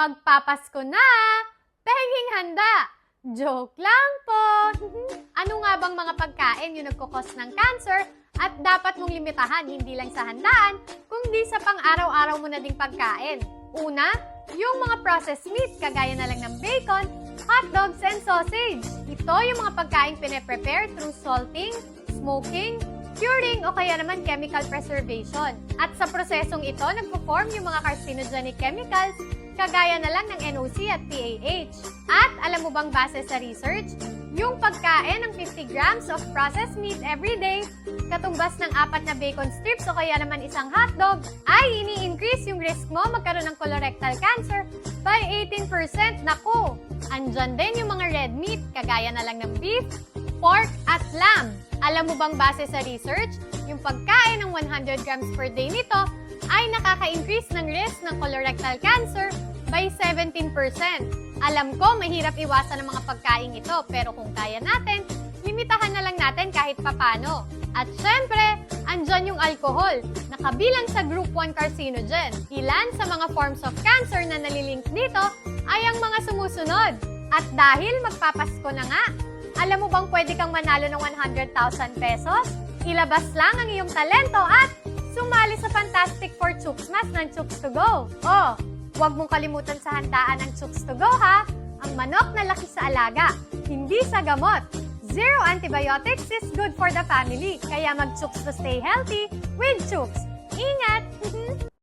Magpapasko na! Pehing handa! Joke lang po! ano nga bang mga pagkain yung nagkukos ng cancer at dapat mong limitahan hindi lang sa handaan, kundi sa pang-araw-araw mo na ding pagkain? Una, yung mga processed meat kagaya na lang ng bacon, hot dogs, and sausage. Ito yung mga pagkain pine-prepare through salting, smoking, curing o kaya naman chemical preservation. At sa prosesong ito, nagpo-form yung mga carcinogenic chemicals kagaya na lang ng NOC at PAH. At alam mo bang base sa research, yung pagkain ng 50 grams of processed meat every day, katumbas ng apat na bacon strips o kaya naman isang hotdog, ay ini-increase yung risk mo magkaroon ng colorectal cancer by 18%. Naku! Andyan din yung mga red meat, kagaya na lang ng beef, pork, at lamb. Alam mo bang base sa research, yung pagkain ng 100 grams per day nito ay nakaka-increase ng risk ng colorectal cancer by 17%. Alam ko, mahirap iwasan ng mga pagkain ito, pero kung kaya natin, limitahan na lang natin kahit papano. At syempre, andyan yung alcohol, na kabilang sa group 1 carcinogen. Ilan sa mga forms of cancer na nalilink dito ay ang mga sumusunod. At dahil magpapasko na nga, alam mo bang pwede kang manalo ng 100,000 pesos? Ilabas lang ang iyong talento at sumali sa Fantastic for Chooksmas ng Chooks to Go. Oh, huwag mong kalimutan sa handaan ng Chooks to Go ha. Ang manok na laki sa alaga, hindi sa gamot. Zero antibiotics is good for the family. Kaya mag-chooks to stay healthy with Chooks. Ingat!